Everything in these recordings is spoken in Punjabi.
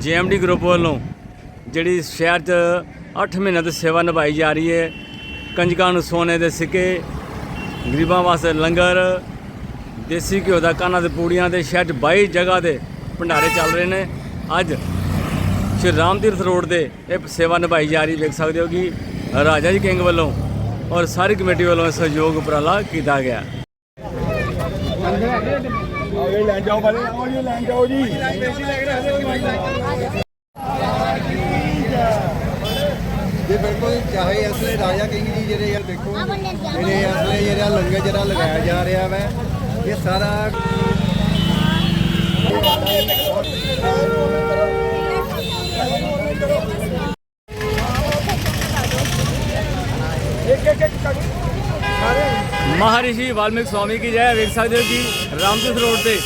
ਜੀਐਮਡੀ ਗਰੁੱਪ ਵੱਲੋਂ ਜਿਹੜੀ ਸ਼ਹਿਰ 'ਚ 8 ਮਹੀਨਿਆਂ ਤੋਂ ਸੇਵਾ ਨਿਭਾਈ ਜਾ ਰਹੀ ਹੈ, ਕੰਜਕਾਂ ਨੂੰ ਸੋਨੇ ਦੇ ਸਿੱਕੇ, ਗਰੀਬਾਂ ਵਾਸਤੇ ਲੰਗਰ, ਦੇਸੀ ਘਿਓ ਦਾ ਕਾਨਾ ਦੇ ਪੂੜੀਆਂ ਦੇ, ਸ਼ਹਿਰ 'ਚ 22 ਜਗ੍ਹਾ ਤੇ ਭੰਡਾਰੇ ਚੱਲ ਰਹੇ ਨੇ। ਅੱਜ ਸ਼੍ਰੀ ਰਾਮ ਤੀਰਥ ਰੋਡ ਤੇ ਇਹ ਸੇਵਾ ਨਿਭਾਈ ਜਾ ਰਹੀ, ਵੇਖ ਸਕਦੇ ਹੋ ਕਿ ਰਾਜਾ ਜੀ ਕਿੰਗ ਵੱਲੋਂ ਔਰ ਸਾਰੀ ਕਮੇਟੀ ਵੱਲੋਂ ਸਹਿਯੋਗ ਉਪਰਾਲਾ ਕੀਤਾ ਗਿਆ। ਆਓ ਜੀ, ਲੈ ਜਾਓ ਵਾਲੇ ਆਓ ਜੀ, ਲੈ ਜਾਓ ਜੀ। ਜੀ ਬਿਲਕੁਲ ਚਾਹੇ ਅਸਲੇ ਰਾਜਾ ਕਿੰਗ ਜੀ ਜਿਹੜੇ ਯਾਰ ਦੇਖੋ, ਜਿਹੜੇ ਅਸਲੇ ਜਿਹੜਾ ਲੰਗਰ ਜਿਹੜਾ ਲਗਾਇਆ ਜਾ ਰਿਹਾ ਵਾ, ਇਹ ਸਾਰਾ ਇੱਕ ਇੱਕ ਇੱਕ ਕਰ ਸਾਰੇ ਮਹਾਰਿਸ਼ੀ ਵਾਲਮੀਕ ਸਵਾਮੀ ਕੀ ਜੈ ਵੇਖ ਸਕਦੇ ਹੋ ਕਿ ਰਾਮਤੀਰਥ ਰੋਡ ਤੇ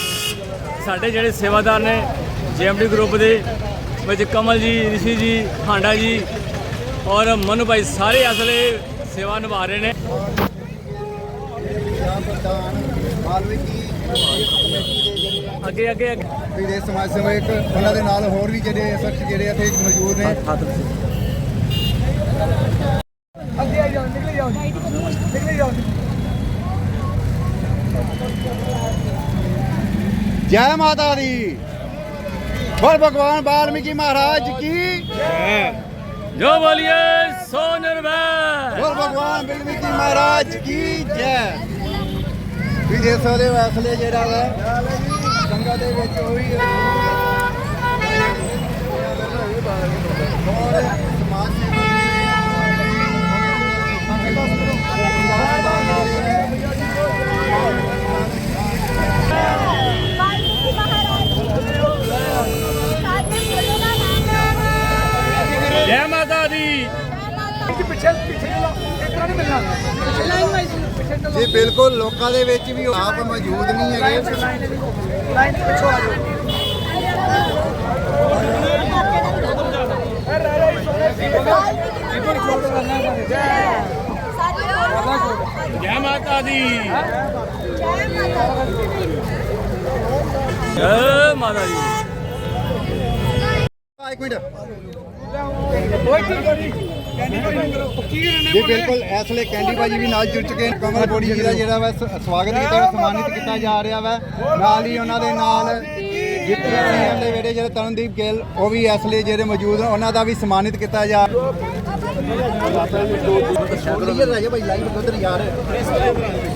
ਸਾਡੇ ਜਿਹੜੇ ਸੇਵਾਦਾਰ ਨੇ ਜੀਐਮਡੀ ਗਰੁੱਪ ਦੇ ਵਿੱਚ ਕਮਲ ਜੀ ਰਿਸ਼ੀ ਜੀ ਹਾਂਡਾ ਜੀ ਔਰ ਮਨੂ ਭਾਈ ਸਾਰੇ ਅਸਲੇ ਸੇਵਾ ਨਿਭਾ ਰਹੇ ਨੇ। ਅੱਗੇ ਅੱਗੇ ਅੱਗੇ। ਵੀ ਦੇ ਸਮਾਜ ਸੇਵਕ ਉਹਨਾਂ ਦੇ ਨਾਲ ਹੋਰ ਵੀ ਜਿਹੜੇ ਸ਼ਖਸ ਜਿਹੜੇ ਇੱਥੇ ਮੌਜੂਦ ਨੇ। ਅੱਗੇ ਆ ਜਾਓ ਨਿਕਲ ਜਾਓ। ਨਿਕਲ ਜਾਓ। ਜੈ ਮਾਤਾ ਦੀ। ਬੋਲ ਭਗਵਾਨ ਵਾਲਮੀਕੀ ਮਹਾਰਾਜ ਕੀ? ਜੋ ਬੋਲੀਏ ਸੋ ਨਿਰਭੈ ਬੋਲ ਭਗਵਾਨ ਵਾਲਮੀਕੀ ਮਹਾਰਾਜ ਕੀ ਜੈ। ਵੀ ਸਕਦੇ ਹੋ ਅਸਲੇ ਜਿਹੜਾ ਵਾ ਸੰਗਤ ਦੇ ਵਿੱਚ ਉਹੀ ਔਰ ਬਿਲਕੁਲ ਲੋਕਾਂ ਦੇ ਵਿੱਚ ਵੀ ਆਪ ਮੌਜੂਦ ਨਹੀਂ ਹੈਗੇ। ਲਾਈਨ ਪਿੱਛੋਂ ਆ ਜਾਓ। ਜੈ ਮਾਤਾ ਦੀ। ਜੈ ਮਾਤਾ ਦੀ। ਜੈ ਮਾਤਾ ਦੀ ਆ ਇੱਕ ਮਿੰਟ। ਓਏ ਕੀ ਕਰੀ ਜੀ ਬਿਲਕੁਲ ਇਸ ਲਈ ਕੈਂਡੀ ਬਾਜੀ ਵੀ ਨਾਲ ਜੁੜ ਚੁੱਕੇ ਨੇ ਕਮਲ ਬੋੜੀ ਜੀ ਦਾ ਜਿਹੜਾ ਵਾ ਸਵਾਗਤ ਕੀਤਾ ਵਾ, ਸਨਮਾਨਿਤ ਕੀਤਾ ਜਾ ਰਿਹਾ ਵਾ। ਨਾਲ ਹੀ ਉਹਨਾਂ ਦੇ ਨਾਲ ਜਿੱਤੇ ਟੀਮ ਦੇ ਜਿਹੜੇ ਜਿਹੜੇ ਤਰਨਦੀਪ ਗਿੱਲ ਉਹ ਵੀ ਇਸ ਲਈ ਜਿਹੜੇ ਮੌਜੂਦ ਨੇ ਉਹਨਾਂ ਦਾ ਵੀ ਸਨਮਾਨਿਤ ਕੀਤਾ ਜਾ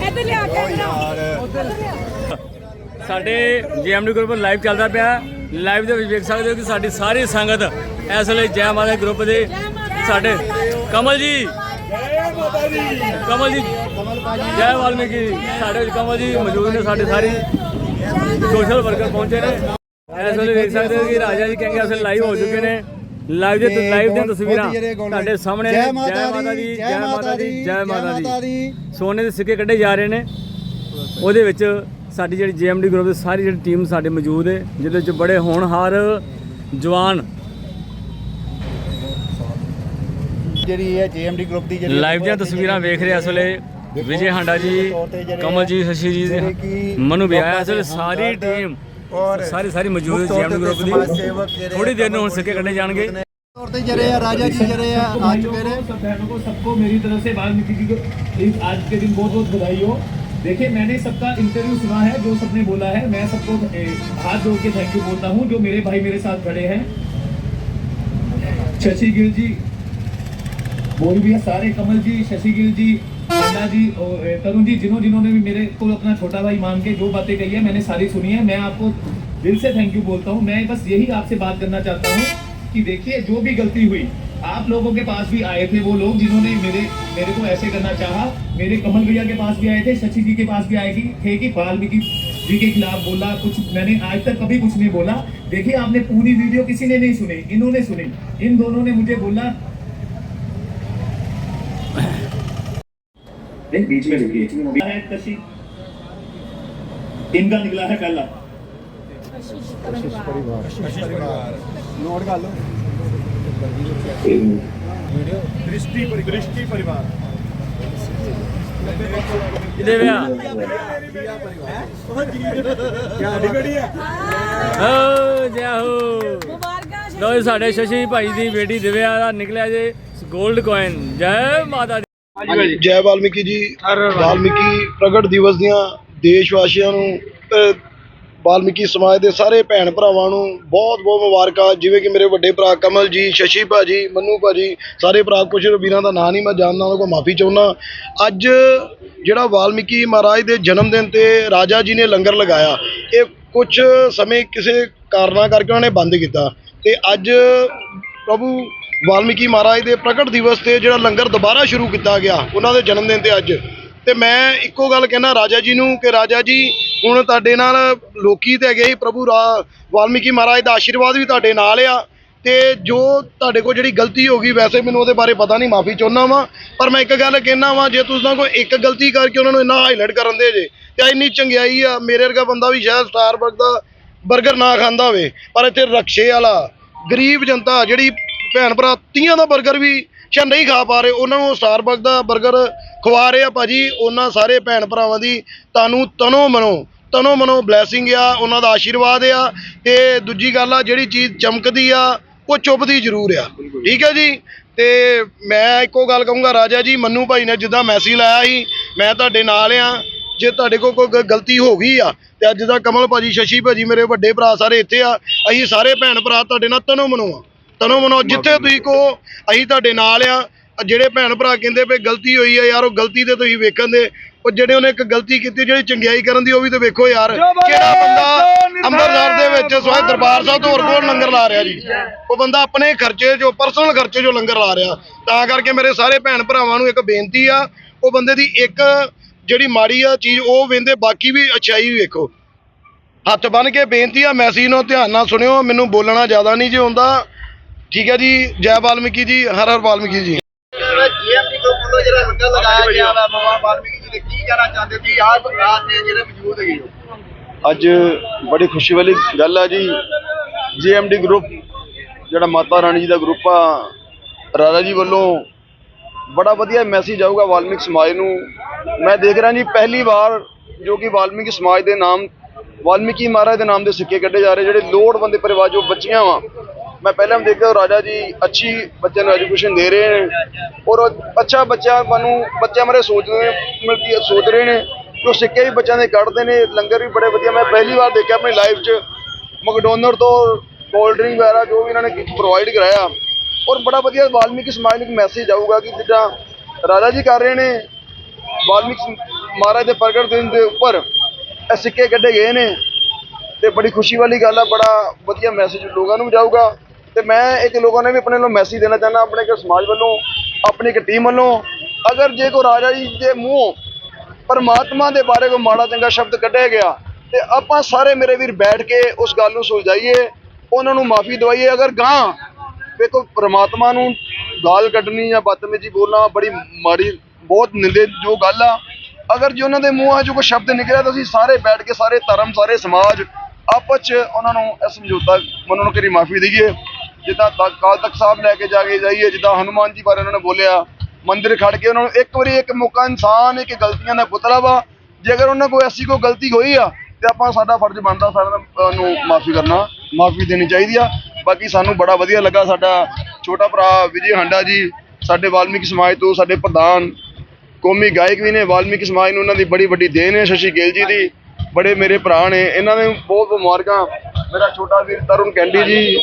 ਇੱਧਰ ਲਿਆ ਕੇ ਸਾਡੇ ਗਰੁੱਪ ਲਾਈਵ ਚੱਲਦਾ ਪਿਆ। ਲਾਈਵ ਦੇ ਵਿੱਚ ਵੇਖ ਸਕਦੇ ਹੋ ਕਿ ਸਾਡੀ ਸਾਰੀ ਸੰਗਤ ਇਸ ਵੇਲੇ ਜੈ ਮਾਤਾ ਗਰੁੱਪ ਦੇ ਸਾਡੇ। ਕਮਲ ਜੀ। ਕਮਲ ਜੀ। ਜੈ ਵਾਲਮੀਕੀ। ਸਾਡੇ ਕਮਲ ਜੀ ਮੌਜੂਦ ਨੇ ਸਾਡੇ ਸਾਰੀ ਸੋਸ਼ਲ ਵਰਕਰ ਪਹੁੰਚੇ ਨੇ। ਇਸ ਵੇਲੇ ਵੇਖ ਸਕਦੇ ਹੋ ਕਿ ਰਾਜਾ ਜੀ ਕਹਿੰਗੇ ਅਸਲ ਲਾਈਵ ਹੋ ਚੁੱਕੇ ਨੇ। ਲਾਈਵ ਦੇ ਲਾਈਵ ਦੀਆਂ ਤਸਵੀਰਾਂ ਤੁਹਾਡੇ ਸਾਹਮਣੇ। ਜੈ ਮਾਤਾ ਦੀ ਜੈ ਮਾਤਾ ਦੀ ਜੈ ਮਾਤਾ ਦੀ। ਸੋਨੇ ਦੇ ਸਿੱਕੇ ਕੱਢੇ ਜਾ ਰਹੇ ਨੇ। ਉਹਦੇ ਵਿੱਚ ਸਾਡੀ ਜਿਹੜੀ ਜੀਐਮਡੀ ਗਰੁੱਪ ਦੀ ਸਾਰੀ ਜਿਹੜੀ ਟੀਮ ਸਾਡੇ ਮੌਜੂਦ ਹੈ ਜਿਹਦੇ ਵਿੱਚ ਬੜੇ ਹੋਣਹਾਰ ਜਵਾਨ ਜਿਹੜੀ ਹੈ ਜੀਐਮਡੀ ਗਰੁੱਪ ਦੀ ਜਿਹੜੀ ਲਾਈਵ ਦੀਆਂ ਤਸਵੀਰਾਂ ਵੇਖ ਰਹੇ ਆ ਇਸ ਵੇਲੇ ਵਿਜੇ ਹਾਂਡਾ ਜੀ ਕਮਲ ਜੀ ਸ਼ਸ਼ੀ ਜੀ ਮਨੂ ਵੀ ਆਇਆ ਇਸ ਵੇਲੇ ਸਾਰੀ ਟੀਮ ਔਰ ਸਾਰੀ ਸਾਰੀ ਮੌਜੂਦ ਹੈ ਜੀਐਮਡੀ ਗਰੁੱਪ ਦੀ ਥੋੜੀ ਦੇਰ ਨੂੰ ਹੁਣ ਸਿੱਕੇ ਕੱਢੇ ਜਾਣਗੇ ਤੌਰ ਤੇ ਜਿਹੜੇ ਆ ਰਾਜਾ ਜੀ ਜਿਹੜੇ ਆ ਆ ਚੁੱਕੇ ਨੇ सब बहनों को सबको मेरी तरफ से वाल्मीकि जी को इस आज के दिन बहुत बहुत बधाई हो देखिए मैंने सबका इंटरव्यू सुना है जो सबने बोला है मैं सबको ए, हाथ जोड़ के थैंक यू बोलता हूँ जो मेरे भाई मेरे साथ खड़े हैं शशि गिल जी बोल भी है सारे कमल जी, शशि गिल जी, अन्ना जी और तरुण जी, जिन्हों जिन्होंने भी मेरे को अपना छोटा भाई मान के जो बातें कही है, मैंने सारी सुनी है। मैं आपको दिल से थैंक यू बोलता हूँ। मैं बस यही आपसे बात करना चाहता हूँ कि देखिए, जो भी गलती हुई, आप लोगों के पास भी आए थे वो लोग जिन्होंने मेरे मेरे को ऐसे करना चाहा। मेरे कमल भैया के पास भी आए थे, शशि जी के पास भी आए थे- कि वाल्मीकि जी के खिलाफ बोला, कुछ मैंने आज तक कभी कुछ नहीं बोला। देखिए, आपने पूरी वीडियो किसी ने नहीं सुनी, इन्होंने सुनी। इन दोनों ने मुझे बोला नहीं बीच में रुकी है कशी इनका निकला है पहला दृष्टि दृष्टि परिवार ਇਹਦੇ ਵਿਆਹ? ਕਿਆ ਡਿਗੜੀ ਆ ਹੋ। ਜਾਹੋ ਮੁਬਾਰਕਾਂ ਲੋ ਸਾਡੇ ਸ਼ਸ਼ੀ ਭਾਈ ਦੀ ਬੇਟੀ ਦਿਵਿਆ ਦਾ ਨਿਕਲਿਆ ਜੇ 골ਡ ਕੋਇਨ ਜੈ ਮਾਤਾ ਜੈ ਵਾਲਮੀਕੀ ਜੀ ਵਾਲਮੀਕੀ। ਪ੍ਰਗਟ ਦਿਵਸ ਦੀਆਂ ਦੇਸ਼ ਵਾਸੀਆਂ ਨੂੰ ਵਾਲਮੀਕੀ ਸਮਾਜ ਦੇ ਸਾਰੇ ਭੈਣ ਭਰਾਵਾਂ ਨੂੰ ਬਹੁਤ ਬਹੁਤ ਮੁਬਾਰਕਾਂ। ਜਿਵੇਂ ਕਿ ਮੇਰੇ ਵੱਡੇ ਭਰਾ ਕਮਲ ਜੀ ਸ਼ਸ਼ੀ ਭਾਜੀ ਮੰਨੂ ਭਾਜੀ ਸਾਰੇ ਭਰਾ ਕੁਝ ਵੀਰਾਂ ਦਾ ਨਾਂ ਨਹੀਂ ਮੈਂ ਜਾਣਦਾ ਉਹਨਾਂ ਕੋਲ ਮਾਫੀ ਚਾਹੁੰਦਾ। ਅੱਜ ਜਿਹੜਾ ਵਾਲਮੀਕੀ ਮਹਾਰਾਜ ਦੇ ਜਨਮ ਦਿਨ ਤੇ ਰਾਜਾ ਜੀ ਨੇ ਲੰਗਰ ਲਗਾਇਆ ਇਹ ਕੁਝ ਸਮੇਂ ਕਿਸੇ ਕਾਰਨਾਂ ਕਰਕੇ ਉਹਨਾਂ ਨੇ ਬੰਦ ਕੀਤਾ। ਤੇ ਅੱਜ ਪ੍ਰਭੂ ਵਾਲਮੀਕੀ ਮਹਾਰਾਜ ਦੇ ਪ੍ਰਗਟ ਦਿਵਸ ਤੇ ਜਿਹੜਾ ਲੰਗਰ ਦੁਬਾਰਾ ਸ਼ੁਰੂ ਕੀਤਾ ਗਿਆ, ਉਹਨਾਂ ਦੇ ਜਨਮ ਦਿਨ ਤੇ ਅੱਜ। ਤੇ ਮੈਂ ਇੱਕੋ ਗੱਲ ਕਹਿਣਾ ਰਾਜਾ ਜੀ ਨੂੰ ਕਿ ਰਾਜਾ ਜੀ, ਹੁਣ ਤੁਹਾਡੇ ਨਾਲ ਲੋਕੀ ਤੇ ਹੈਗੇ ਸੀ, ਪ੍ਰਭੂ ਰਾ- ਵਾਲਮੀਕੀ ਮਹਾਰਾਜ ਦਾ ਆਸ਼ੀਰਵਾਦ ਵੀ ਤੁਹਾਡੇ ਨਾਲ ਆ। ਤੇ ਜੋ ਤੁਹਾਡੇ ਕੋਲ ਜਿਹੜੀ ਗਲਤੀ ਹੋ ਗਈ, ਵੈਸੇ ਮੈਨੂੰ ਉਹਦੇ ਬਾਰੇ ਪਤਾ ਨਹੀਂ, ਮਾਫੀ ਚਾਹੁੰਦਾ ਵਾਂ। ਪਰ ਮੈਂ ਇੱਕ ਗੱਲ ਕਹਿਣਾ ਵਾਂ, ਜੇ ਤੁਸੀਂ ਕੋਈ ਇੱਕ ਗਲਤੀ ਕਰਕੇ ਉਹਨਾਂ ਨੂੰ ਇੰਨਾ ਹਾਈਲਾਈਟ ਕਰਨ ਦੇ ਜੇ, ਤੇ ਇੰਨੀ ਚੰਗਿਆਈ ਆ, ਮੇਰੇ ਵਰਗਾ ਬੰਦਾ ਵੀ ਸ਼ਾਇਦ ਸਟਾਰਬਕ ਦਾ 버ਗਰ ਨਾ ਖਾਂਦਾ ਹੋਵੇ। ਪਰ ਇੱਥੇ ਰਕਸ਼ੇ ਵਾਲਾ, ਗਰੀਬ ਜਨਤਾ ਜਿਹੜੀ ਭੈਣ ਭਰਾ, ਤੀਆਂ ਦਾ 버ਗਰ ਵੀ ਸ਼ਾਇਦ ਨਹੀਂ ਖਾ ਪਾ ਰਹੇ। ਉਹਨਾਂ ਨੂੰ ਸਟਾਰਬਕ ਦਾ 버ਗਰ ਖਵਾ ਰਹੇ ਆ ਭਾਜੀ। ਉਹਨਾਂ ਸਾਰੇ ਭੈਣ ਭਰਾਵਾਂ ਦੀ ਤੁਹਾਨੂੰ ਤਨੋ ਮਨੋ ਤਨੋ ਮਨੋ ਬਲੇਸਿੰਗ ਆ। ਉਹਨਾਂ ਦਾ ਆਸ਼ੀਰਵਾਦ ਆ। ਤੇ ਦੂਜੀ ਗੱਲ ਆ, ਜਿਹੜੀ ਚੀਜ਼ ਚਮਕਦੀ ਆ, ਉਹ ਚੁੱਭਦੀ ਜ਼ਰੂਰ ਆ। ਠੀਕ ਹੈ ਜੀ? ਤੇ ਮੈਂ ਇੱਕੋ ਗੱਲ ਕਹੂੰਗਾ, ਰਾਜਾ ਜੀ, ਮੰਨੂ ਭਾਈ ਨੇ ਜਿੱਦਾਂ ਮੈਸੇਜ ਲਾਇਆ ਸੀ, ਮੈਂ ਤੁਹਾਡੇ ਨਾਲ ਆ। ਜੇ ਤੁਹਾਡੇ ਕੋਲ ਕੋਈ ਗ- ਗਲਤੀ ਹੋ ਗਈ ਆ, ਤੇ ਅੱਜ ਦਾ ਕਮਲ ਭਾਜੀ, ਸ਼ਸ਼ੀ ਭਾਜੀ ਮੇਰੇ ਵੱਡੇ ਭਰਾ ਸਾਰੇ ਇੱਥੇ ਆ। ਅਸੀਂ ਸਾਰੇ ਭੈਣ ਭਰਾ ਤੁਹਾਡੇ ਨਾਲ ਤਨੋ ਮਨੋ ਆ। ਤਨੋ ਮਨੋ ਜਿੱਥੇ ਤੁਸੀਂ ਕਹੋ ਅਸੀਂ ਤੁਹਾਡੇ ਨਾਲ ਆ। ਜਿਹੜੇ ਭੈਣ ਭਰਾ ਕਹਿੰਦੇ ਪਏ ਗਲਤੀ ਹੋਈ ਆ ਯਾਰ ਉਹ ਗਲਤੀ ਤੇ ਤੁਸੀਂ ਵੇਖਣ ਦੇ ਉਹ ਜਿਹੜੇ ਉਹਨੇ ਇੱਕ ਗਲਤੀ ਕੀਤੀ ਜਿਹੜੀ ਚੰਗਿਆਈ ਕਰਨ ਦੀ ਉਹ ਵੀ ਤੇ ਵੇਖੋ ਯਾਰ। ਕਿਹੜਾ ਬੰਦਾ ਅੰਮ੍ਰਿਤਸਰ ਦੇ ਵਿੱਚ ਸੋਏ ਦਰਬਾਰ ਸਾਹਿਬ ਤੋਂ ਹੋਰ ਕੋਲ ਲੰਗਰ ਲਾ ਰਿਹਾ ਜੀ? ਉਹ ਬੰਦਾ ਆਪਣੇ ਖਰਚੇ ਜੋ ਪਰਸਨਲ ਖਰਚੇ ਜੋ ਲੰਗਰ ਲਾ ਰਿਹਾ। ਤਾਂ ਕਰਕੇ ਮੇਰੇ ਸਾਰੇ ਭੈਣ ਭਰਾਵਾਂ ਨੂੰ ਇੱਕ ਬੇਨਤੀ ਆ ਉਹ ਬੰਦੇ ਦੀ ਇੱਕ ਜਿਹੜੀ ਮਾੜੀ ਆ ਚੀਜ਼ ਉਹ ਵੇਂਦੇ ਬਾਕੀ ਵੀ ਅੱਛਾਈ ਵੀ ਵੇਖੋ। ਹੱਥ ਬੰਨ ਕੇ ਬੇਨਤੀ ਆ ਮੈਸੇਜ ਨੂੰ ਧਿਆਨ ਨਾਲ ਸੁਣਿਓ ਮੈਨੂੰ ਬੋਲਣਾ ਜ਼ਿਆਦਾ ਨਹੀਂ ਜੇ ਹੁੰਦਾ ਠੀਕ ਹੈ ਜੀ ਜੈ ਵਾਲਮੀਕੀ ਜੀ ਹਰ ਹਰ ਵਾਲਮੀਕੀ ਜੀ। ਜੀਐਮਪੀ ਤੋਂ ਵੱਲੋਂ ਜਿਹੜਾ ਲੰਗਰ ਲਗਾਇਆ ਗਿਆ ਵਾ ਬਾਬਾ ਵਾਲਮੀਕੀ ਜੀ ਨੇ ਕੀ ਕਹਿਣਾ ਚਾਹੁੰਦੇ ਸੀ ਆਜ ਰਾਤ ਦੇ ਜਿਹੜੇ ਮੌਜੂਦ ਹੈਗੇ ਹੋ? ਅੱਜ ਬੜੀ ਖੁਸ਼ੀ ਵਾਲੀ ਗੱਲ ਆ ਜੀ। ਜੀਐਮਡੀ ਗਰੁੱਪ ਜਿਹੜਾ ਮਾਤਾ ਰਾਣੀ ਜੀ ਦਾ ਗਰੁੱਪ ਆ ਰਾਜਾ ਜੀ ਵੱਲੋਂ ਬੜਾ ਵਧੀਆ ਮੈਸੇਜ ਆਊਗਾ ਵਾਲਮੀਕ ਸਮਾਜ ਨੂੰ। ਮੈਂ ਦੇਖ ਰਿਹਾ ਜੀ ਪਹਿਲੀ ਵਾਰ ਜੋ ਕਿ ਵਾਲਮੀਕੀ ਸਮਾਜ ਦੇ ਨਾਮ ਵਾਲਮੀਕੀ ਮਹਾਰਾਜ ਦੇ ਨਾਮ ਦੇ ਸਿੱਕੇ ਕੱਢੇ ਜਾ ਰਹੇ ਜਿਹੜੇ ਲੋੜਵੰਦ ਪਰਿਵਾਰ ਜੋ ਬੱਚੀਆਂ ਵਾ ਮੈਂ ਪਹਿਲਾਂ ਵੀ ਦੇਖਿਆ ਰਾਜਾ ਜੀ ਅੱਛੀ ਬੱਚਿਆਂ ਨੂੰ ਐਜੂਕੇਸ਼ਨ ਦੇ ਰਹੇ ਨੇ। ਔਰ ਉਹ ਅੱਛਾ ਬੱਚਾ ਨੂੰ ਬੱਚਿਆਂ ਬਾਰੇ ਸੋਚਦੇ ਨੇ, ਮਤਲਬ ਕਿ ਸੋਚ ਰਹੇ ਨੇ। ਜੋ ਸਿੱਕੇ ਵੀ ਬੱਚਿਆਂ ਦੇ ਕੱਢਦੇ ਨੇ, ਲੰਗਰ ਵੀ ਬੜੇ ਵਧੀਆ। ਮੈਂ ਪਹਿਲੀ ਵਾਰ ਦੇਖਿਆ ਆਪਣੀ ਲਾਈਫ 'ਚ। ਮਕਡੋਨਰ ਤੋਂ ਕੋਲਡ ਡਰਿੰਕ ਵਗੈਰਾ ਜੋ ਵੀ ਇਹਨਾਂ ਨੇ ਪ੍ਰੋਵਾਈਡ ਕਰਾਇਆ। ਔਰ ਬੜਾ ਵਧੀਆ ਵਾਲਮੀਕ ਸਮਾਜ ਨੂੰ ਇੱਕ ਮੈਸੇਜ ਆਊਗਾ ਕਿ ਜਿੱਦਾਂ ਰਾਜਾ ਜੀ ਕਰ ਰਹੇ ਨੇ, ਵਾਲਮੀਕ ਮਹਾਰਾਜ ਦੇ ਪ੍ਰਗਟ ਦਿਨ ਦੇ ਉੱਪਰ ਇਹ ਸਿੱਕੇ ਕੱਢੇ ਗਏ ਨੇ। ਤੇ ਬੜੀ ਖੁਸ਼ੀ ਵਾਲੀ ਗੱਲ ਆ, ਬੜਾ ਵਧੀਆ ਮੈਸੇਜ ਲੋਕਾਂ ਨੂੰ ਜਾਊਗਾ। ਤੇ ਮੈਂ ਇੱਕ ਲੋਕਾਂ ਨੇ ਵੀ ਆਪਣੇ ਵੱਲੋਂ ਮੈਸੇਜ ਦੇਣਾ ਚਾਹੁੰਦਾ, ਆਪਣੇ ਇੱਕ ਸਮਾਜ ਵੱਲੋਂ, ਆਪਣੀ ਇੱਕ ਟੀਮ ਵੱਲੋਂ। ਅਗਰ ਜੇ ਕੋ ਰਾਜਾ ਜੀ ਦੇ ਮੂੰਹ ਪਰਮਾਤਮਾ ਦੇ ਬਾਰੇ ਕੋਈ ਮਾੜਾ ਚੰਗਾ ਸ਼ਬਦ ਕੱਢਿਆ ਗਿਆ, ਤੇ ਆਪਾਂ ਸਾਰੇ ਮੇਰੇ ਵੀਰ ਬੈਠ ਕੇ ਉਸ ਗੱਲ ਨੂੰ ਸੁਲਝਾਈਏ, ਉਹਨਾਂ ਨੂੰ ਮਾਫੀ ਦਵਾਈਏ। ਅਗਰ ਗਾਂ ਵੇਖੋ, ਪਰਮਾਤਮਾ ਨੂੰ ਗਾਲ ਕੱਢਣੀ ਜਾਂ ਬਦਤਮੀਜ਼ੀ ਬੋਲਣਾ ਬੜੀ ਮਾੜੀ, ਬਹੁਤ ਨਿੰਦੇ ਜੋ ਗੱਲ ਆ। ਅਗਰ ਜੇ ਉਹਨਾਂ ਦੇ ਮੂੰਹਾਂ 'ਚੋਂ ਕੋਈ ਸ਼ਬਦ ਨਿਕਲਿਆ, ਤਾਂ ਅਸੀਂ ਸਾਰੇ ਬੈਠ ਕੇ ਸਾਰੇ ਧਰਮ, ਸਾਰੇ ਸਮਾਜ ਆਪਸ 'ਚ ਉਹਨਾਂ ਨੂੰ ਇਹ ਸਮਝੌਤਾ, ਉਹਨਾਂ ਨੂੰ ਕਰੀ ਮਾਫੀ ਦਈਏ। ਜਿੱਦਾਂ ਤ- ਅਕਾਲ ਤਖਤ ਸਾਹਿਬ ਲੈ ਕੇ ਜਾ ਕੇ ਜਾਈਏ, ਜਿੱਦਾਂ ਹਨੂਮਾਨ ਜੀ ਬਾਰੇ ਉਹਨਾਂ ਨੇ ਬੋਲਿਆ, ਮੰਦਿਰ ਖੜ ਕੇ ਉਹਨਾਂ ਨੂੰ ਇੱਕ ਵਾਰੀ ਇੱਕ ਮੌਕਾ ਇਨਸਾਨ, ਇੱਕ ਗਲਤੀਆਂ ਦਾ ਪੁਤਲਾ ਵਾ, ਜੇ ਅਗਰ ਉਹਨਾਂ ਕੋਈ ਐਸੀ ਕੋਈ ਗਲਤੀ ਹੋਈ ਆ, ਤੇ ਆਪਾਂ ਸਾਡਾ ਫਰਜ਼ ਬਣਦਾ ਸਾਰਿਆਂ ਨੂੰ ਮਾਫੀ ਕਰਨਾ, ਮਾਫੀ ਦੇਣੀ ਚਾਹੀਦੀ ਆ। ਬਾਕੀ ਸਾਨੂੰ ਬੜਾ ਵਧੀਆ ਲੱਗਾ ਸਾਡਾ ਛੋਟਾ ਭਰਾ ਵਿਜੇ ਹਾਂਡਾ ਜੀ, ਸਾਡੇ ਵਾਲਮੀਕ ਸਮਾਜ ਤੋਂ ਸਾਡੇ ਪ੍ਰਧਾਨ, ਕੌਮੀ ਗਾਇਕ ਵੀ ਨੇ, ਵਾਲਮੀਕ ਸਮਾਜ ਨੂੰ ਉਹਨਾਂ ਦੀ ਬੜੀ ਵੱਡੀ ਦੇਣ ਹੈ, ਸ਼ਸ਼ੀ ਗਿੱਲ ਜੀ ਦੀ, ਬੜੇ ਮੇਰੇ ਭਰਾ ਨੇ, ਇਹਨਾਂ ਨੇ ਬਹੁਤ ਮੁਬਾਰਕਾਂ, ਮੇਰਾ ਛੋਟਾ ਵੀਰ Tarun Kandi ji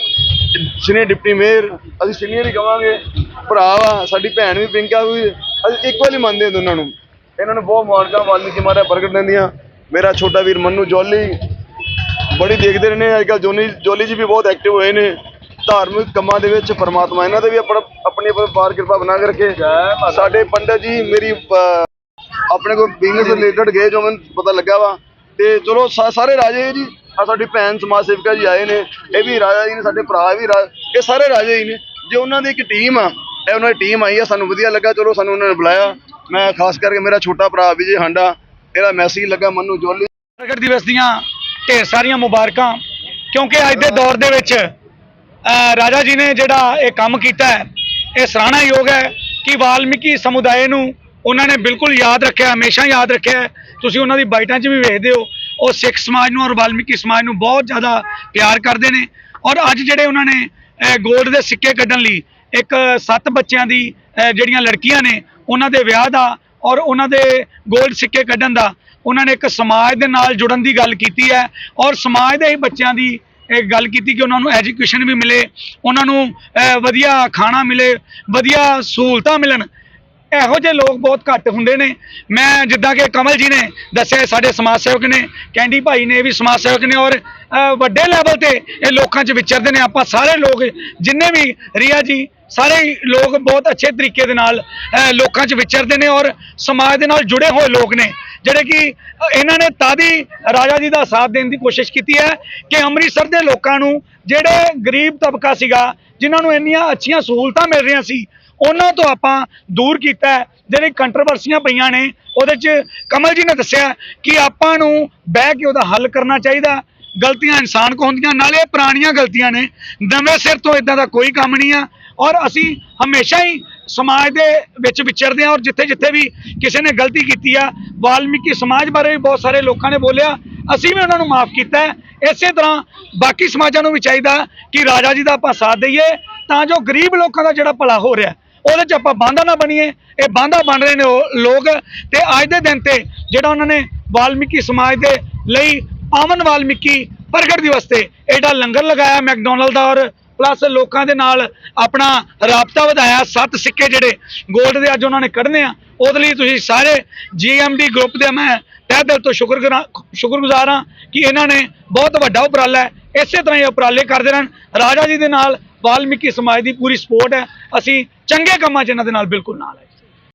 senior deputy mayor ਅਸੀਂ ਸੀਨੀਅਰ ਹੀ ਕਵਾਂਗੇ। ਭਰਾ ਵਾ ਸਾਡੀ ਭੈਣ ਵੀ ਪਿੰਕਾ ਵੀ। ਅਸੀਂ ਇਕੁਅਲ ਹੀ ਮੰਨਦੇ ਹਾਂ ਦੋਨਾਂ ਨੂੰ। ਇਹਨਾਂ ਨੂੰ ਬਹੁਤ ਮੁਬਾਰਕਾਂ ਵਾਲਮੀਕੀ ਮਹਾਰਾਜ ਪ੍ਰਗਟ ਦਿਨ ਦੀਆਂ ਮੇਰਾ ਛੋਟਾ ਵੀਰ ਮੰਨੂ ਜੋਲੀ ਬੜੀ ਦੇਖਦੇ ਰਹੇ ਨੇ ਅੱਜ ਕੱਲ੍ਹ ਜੋਨੀ ਜੋਲੀ ਜੀ ਵੀ ਬਹੁਤ ਐਕਟਿਵ ਹੋਏ ਨੇ। ਧਾਰਮਿਕ ਕੰਮਾਂ ਦੇ ਵਿੱਚ ਪਰਮਾਤਮਾ ਇਹਨਾਂ ਦੇ ਵੀ ਆਪਣਾ ਆਪਣੀ ਅਪਾਰ ਕਿਰਪਾ ਬਣਾ ਕੇ ਰੱਖੇ ਸਾਡੇ ਪੰਡਤ ਜੀ ਮੇਰੀ ਆਪਣੇ ਕੋਲ ਬਿਜ਼ਨਸ ਰਿਲੇਟਡ ਗਏ ਜੋ ਮੈਨੂੰ ਪਤਾ ਲੱਗਾ ਵਾ। ਤੇ ਚਲੋ ਸਾਰੇ ਰਾਜੇ ਜੀ ਆ ਸਾਡੀ ਭੈਣ ਸਮਾਜ ਸੇਵਿਕਾ ਜੀ ਆਏ ਨੇ, ਇਹ ਵੀ ਰਾਜਾ ਜੀ ਨੇ, ਸਾਡੇ ਭਰਾ ਵੀ ਰਾ- ਇਹ ਸਾਰੇ ਰਾਜਾ ਹੀ ਨੇ। ਜੇ ਉਹਨਾਂ ਦੀ ਇੱਕ ਟੀਮ ਆ, ਇਹ ਉਹਨਾਂ ਦੀ ਟੀਮ ਆਈ ਆ, ਸਾਨੂੰ ਵਧੀਆ ਲੱਗਾ, ਚਲੋ ਸਾਨੂੰ ਉਹਨਾਂ ਨੇ ਬੁਲਾਇਆ। ਮੈਂ ਖਾਸ ਕਰਕੇ ਮੇਰਾ ਛੋਟਾ ਭਰਾ ਵਿਜੇ ਹਾਂਡਾ, ਇਹਦਾ ਮੈਸੇਜ ਲੱਗਾ ਮਨੂੰ ਜੋਲੀ। ਪ੍ਰਗਟ ਦਿਵਸ ਦੀਆਂ ਢੇਰ ਸਾਰੀਆਂ ਮੁਬਾਰਕਾਂ, ਕਿਉਂਕਿ ਅੱਜ ਦੇ ਦੌਰ ਦੇ ਵਿੱਚ ਰਾਜਾ ਜੀ ਨੇ ਜਿਹੜਾ ਇਹ ਕੰਮ ਕੀਤਾ ਹੈ, ਇਹ ਸਰਾਹਨਾਯੋਗ ਹੈ ਕਿ ਵਾਲਮੀਕੀ ਸਮੁਦਾਇ ਨੂੰ ਉਹਨਾਂ ਨੇ ਬਿਲਕੁਲ ਯਾਦ ਰੱਖਿਆ, ਹਮੇਸ਼ਾ ਯਾਦ ਰੱਖਿਆ ਤੁਸੀਂ ਉਹਨਾਂ ਦੀ ਬਾਈਟਾਂ 'ਚ ਵੀ ਵੇਖਦੇ ਹੋ ਉਹ ਸਿੱਖ ਸਮਾਜ ਨੂੰ ਔਰ ਵਾਲਮੀਕੀ ਸਮਾਜ ਨੂੰ ਬਹੁਤ ਜ਼ਿਆਦਾ ਪਿਆਰ ਕਰਦੇ ਨੇ। ਔਰ ਅੱਜ ਜਿਹੜੇ ਉਹਨਾਂ ਨੇ ਗੋਲਡ ਦੇ ਸਿੱਕੇ ਕੱਢਣ ਲਈ ਇੱਕ ਸੱਤ ਬੱਚਿਆਂ ਦੀ ਜਿਹੜੀਆਂ ਲੜਕੀਆਂ ਨੇ, ਉਹਨਾਂ ਦੇ ਵਿਆਹ ਦਾ ਔਰ ਉਹਨਾਂ ਦੇ ਗੋਲਡ ਸਿੱਕੇ ਕੱਢਣ ਦਾ, ਉਹਨਾਂ ਨੇ ਇੱਕ ਸਮਾਜ ਦੇ ਨਾਲ ਜੁੜਨ ਦੀ ਗੱਲ ਕੀਤੀ ਹੈ। ਔਰ ਸਮਾਜ ਦੇ ਹੀ ਬੱਚਿਆਂ ਦੀ ਇਹ ਗੱਲ ਕੀਤੀ ਕਿ ਉਹਨਾਂ ਨੂੰ ਐਜੂਕੇਸ਼ਨ ਵੀ ਮਿਲੇ, ਉਹਨਾਂ ਨੂੰ ਵਧੀਆ ਖਾਣਾ ਮਿਲੇ, ਵਧੀਆ ਸਹੂਲਤਾਂ ਮਿਲਣ। ਇਹੋ ਜਿਹੇ ਲੋਕ ਬਹੁਤ ਘੱਟ ਹੁੰਦੇ ਨੇ। ਮੈਂ ਜਿੱਦਾਂ ਕਿ ਕਮਲ ਜੀ ਨੇ ਦੱਸਿਆ ਸਾਡੇ ਸਮਾਜ ਸੇਵਕ ਨੇ, ਕੈਂਡੀ ਭਾਈ ਨੇ ਵੀ ਸਮਾਜ ਸੇਵਕ ਨੇ ਔਰ ਵੱਡੇ ਲੈਵਲ ਤੇ ਇਹ ਲੋਕਾਂ 'ਚ ਵਿਚਰਦੇ ਨੇ। ਆਪਾਂ ਸਾਰੇ ਲੋਕ, ਜਿੰਨੇ ਵੀ ਰੀਆ ਜੀ, ਸਾਰੇ ਲੋਕ ਬਹੁਤ ਅੱਛੇ ਤਰੀਕੇ ਦੇ ਨਾਲ ਲੋਕਾਂ 'ਚ ਵਿਚਰਦੇ ਨੇ ਔਰ ਸਮਾਜ ਦੇ ਨਾਲ ਜੁੜੇ ਹੋਏ ਲੋਕ ਨੇ। ਜਿਹੜੇ ਕਿ ਇਹਨਾਂ ਨੇ ਤਾਦੀ ਰਾਜਾ ਜੀ ਦਾ ਸਾਥ ਦੇਣ ਦੀ ਕੋਸ਼ਿਸ਼ ਕੀਤੀ ਹੈ ਕਿ ਅੰਮ੍ਰਿਤਸਰ ਦੇ ਲੋਕਾਂ ਨੂੰ ਜਿਹੜੇ ਗਰੀਬ ਤਬਕਾ ਸੀਗਾ, ਜਿਨ੍ਹਾਂ ਨੂੰ ਇੰਨੀਆਂ ਅੱਛੀਆਂ ਸਹੂਲਤਾਂ ਮਿਲ ਰਹੀਆਂ ਸੀ ਉਹਨਾਂ ਤੋਂ ਆਪਾਂ ਦੂਰ ਕੀਤਾ ਹੈ। ਜਿਹੜੀ ਕੰਟਰੋਵਰਸੀਆਂ ਪਈਆਂ ਨੇ, ਉਹਦੇ 'ਚ ਕਮਲ ਜੀ ਨੇ ਦੱਸਿਆ ਕਿ ਆਪਾਂ ਨੂੰ ਬਹਿ ਕੇ ਉਹਦਾ ਹੱਲ ਕਰਨਾ ਚਾਹੀਦਾ। ਗਲਤੀਆਂ ਇਨਸਾਨ ਕੋ ਹੁੰਦੀਆਂ, ਨਾਲੇ ਇਹ ਪੁਰਾਣੀਆਂ ਗਲਤੀਆਂ ਨੇ। ਨਵੇਂ ਸਿਰ ਤੋਂ ਇਦਾਂ ਦਾ ਕੋਈ ਕੰਮ ਨਹੀਂ ਆ। ਔਰ ਅਸੀਂ ਹਮੇਸ਼ਾ ਹੀ ਸਮਾਜ ਦੇ ਵਿੱਚ ਵਿਚਰਦੇ ਹਾਂ ਔਰ ਜਿੱਥੇ ਜਿੱਥੇ ਵੀ ਕਿਸੇ ਨੇ ਗਲਤੀ ਕੀਤੀ ਆ, ਵਾਲਮੀਕੀ ਸਮਾਜ ਬਾਰੇ ਵੀ ਬਹੁਤ ਸਾਰੇ ਲੋਕਾਂ ਨੇ ਬੋਲਿਆ, ਅਸੀਂ ਵੀ ਉਹਨਾਂ ਨੂੰ ਮਾਫ ਕੀਤਾ ਇਸੇ ਤਰ੍ਹਾਂ ਬਾਕੀ ਸਮਾਜਾਂ ਨੂੰ ਵੀ ਚਾਹੀਦਾ ਕਿ ਰਾਜਾ ਜੀ ਦਾ ਆਪਾਂ ਸਾਥ ਦਈਏ, ਤਾਂ ਜੋ ਗਰੀਬ ਲੋਕਾਂ ਦਾ ਜਿਹੜਾ ਭਲਾ ਹੋ ਰਿਹਾ ਉਹਦੇ 'ਚ ਆਪਾਂ ਬਾਂਧਾ ਨਾ ਬਣੀਏ। ਇਹ ਬਾਂਧਾ ਬਣ ਰਹੇ ਨੇ ਉਹ ਲੋਕ। ਤੇ ਅੱਜ ਦੇ ਦਿਨ ਤੇ ਜਿਹੜਾ ਉਹਨਾਂ ਨੇ ਵਾਲਮੀਕੀ ਸਮਾਜ ਦੇ ਲਈ ਪਾਵਨ ਵਾਲਮੀਕੀ ਪ੍ਰਗਟ ਦਿਵਸ ਤੇ ਇਹਦਾ ਲੰਗਰ ਲਗਾਇਆ ਮੈਕਡੋਨਲਡ ਦਾ ਔਰ ਪਲੱਸ ਲੋਕਾਂ ਦੇ ਨਾਲ ਆਪਣਾ ਰਾਬਤਾ ਵਧਾਇਆ। ਸੱਤ ਸਿੱਕੇ ਜਿਹੜੇ ਗੋਲਡ ਦੇ ਅੱਜ ਉਹਨਾਂ ਨੇ ਕੱਢਨੇ ਆ। ਉਹਦੇ ਲਈ ਤੁਸੀਂ ਸਾਰੇ ਜੀਐਮਡੀ ਗਰੁੱਪ ਦੇ ਮੈਂ ਤਹਿ ਦਿਲ ਤੋਂ ਸ਼ੁਕਰ ਸ਼ੁਕਰਗੁਜ਼ਾਰ ਹਾਂ ਕਿ ਇਹਨਾਂ ਨੇ ਬਹੁਤ ਵੱਡਾ ਉਪਰਾਲਾ ਹੈ। ਇਸੇ ਤਰ੍ਹਾਂ ਹੀ ਉਪਰਾਲੇ ਕਰਦੇ ਰਹਿਣ। ਰਾਜਾ ਜੀ ਦੇ ਨਾਲ ਵਾਲਮੀਕੀ ਸਮਾਜ ਦੀ ਪੂਰੀ ਸਪੋਰਟ ਹੈ। ਅਸੀਂ ਚੰਗੇ ਕੰਮਾਂ 'ਚ ਇਹਨਾਂ ਦੇ ਨਾਲ ਬਿਲਕੁਲ ਨਾਲ ਹੈ